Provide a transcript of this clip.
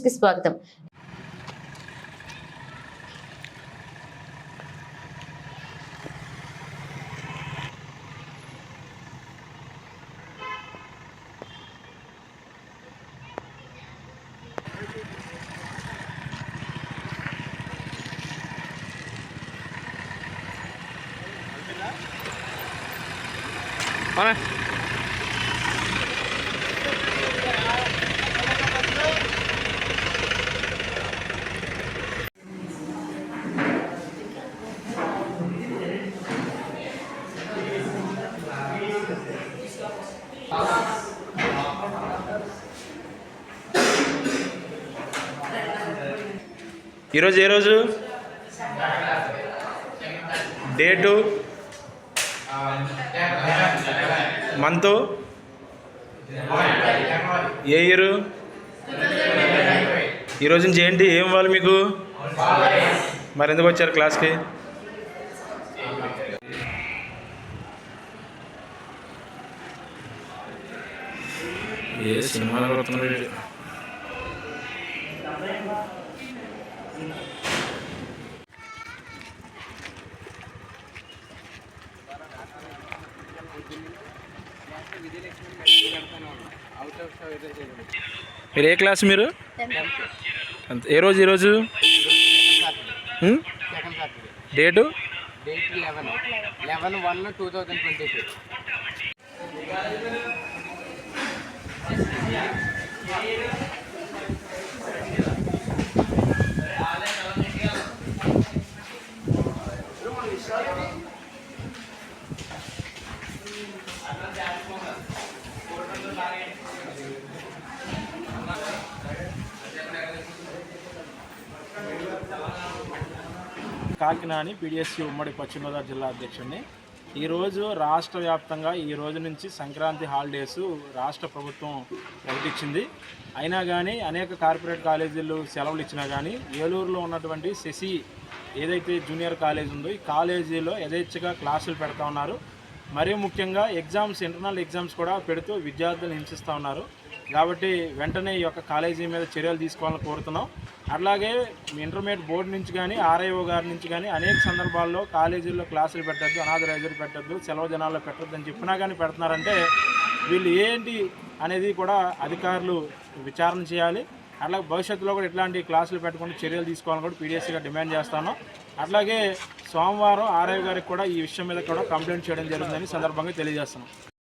ന്യൂസ്ക്ക് സ്വാഗതം Bana. ఈరోజు ఏ రోజు? డేటు మంత్ ఏ ఇయరు ఈరోజు నుంచి ఏంటి? ఏం ఇవ్వాలి మీకు? మరి ఎందుకు వచ్చారు క్లాస్కి ఏ సినిమాలు మీరు ఏ క్లాస్ మీరు? ఏ రోజు ఈరోజు date date? Eleven eleven one two thousand twenty two కాకినాని PDSC ఉమ్మడి పశ్చిమ గోదావరి జిల్లా అధ్యక్షుడిని. ఈరోజు రాష్ట్ర వ్యాప్తంగా ఈ రోజు నుంచి సంక్రాంతి హాలిడేస్ రాష్ట్ర ప్రభుత్వం ప్రకటించింది. అయినా కానీ అనేక కార్పొరేట్ కాలేజీలు సెలవులు ఇచ్చినా కానీ ఏలూరులో ఉన్నటువంటి శశి ఏదైతే జూనియర్ కాలేజ్ ఉందో ఈ కాలేజీలో యథేచ్ఛగా క్లాసులు పెడతా ఉన్నారు. మరీ ముఖ్యంగా ఎగ్జామ్స్ ఇంటర్నల్ ఎగ్జామ్స్ కూడా పెడుతూ విద్యార్థులు హింసిస్తూ ఉన్నారు. కాబట్టి వెంటనే ఈ యొక్క కాలేజీ మీద చర్యలు తీసుకోవాలని కోరుతున్నాం. అట్లాగే ఇంటర్మీడియట్ బోర్డు నుంచి కానీ ఆర్ఐఓ గారి నుంచి కానీ అనేక సందర్భాల్లో కాలేజీల్లో క్లాసులు పెట్టద్దు అనాథరైజర్ పెట్టద్దు సెలవు జనాల్లో పెట్టద్దు అని చెప్పినా కానీ పెడుతున్నారంటే వీళ్ళు ఏంటి అనేది కూడా అధికారులు విచారణ చేయాలి. అట్లాగే భవిష్యత్తులో కూడా ఇట్లాంటి క్లాసులు పెట్టకుండా చర్యలు తీసుకోవాలని కూడా పీడిఎస్సీగా డిమాండ్ చేస్తాను అట్లాగే సోమవారం ఆర్ఐ గారికి కూడా ఈ విషయం మీద కూడా కంప్లైంట్ చేయడం జరుగుతుందని సందర్భంగా తెలియజేస్తున్నాం.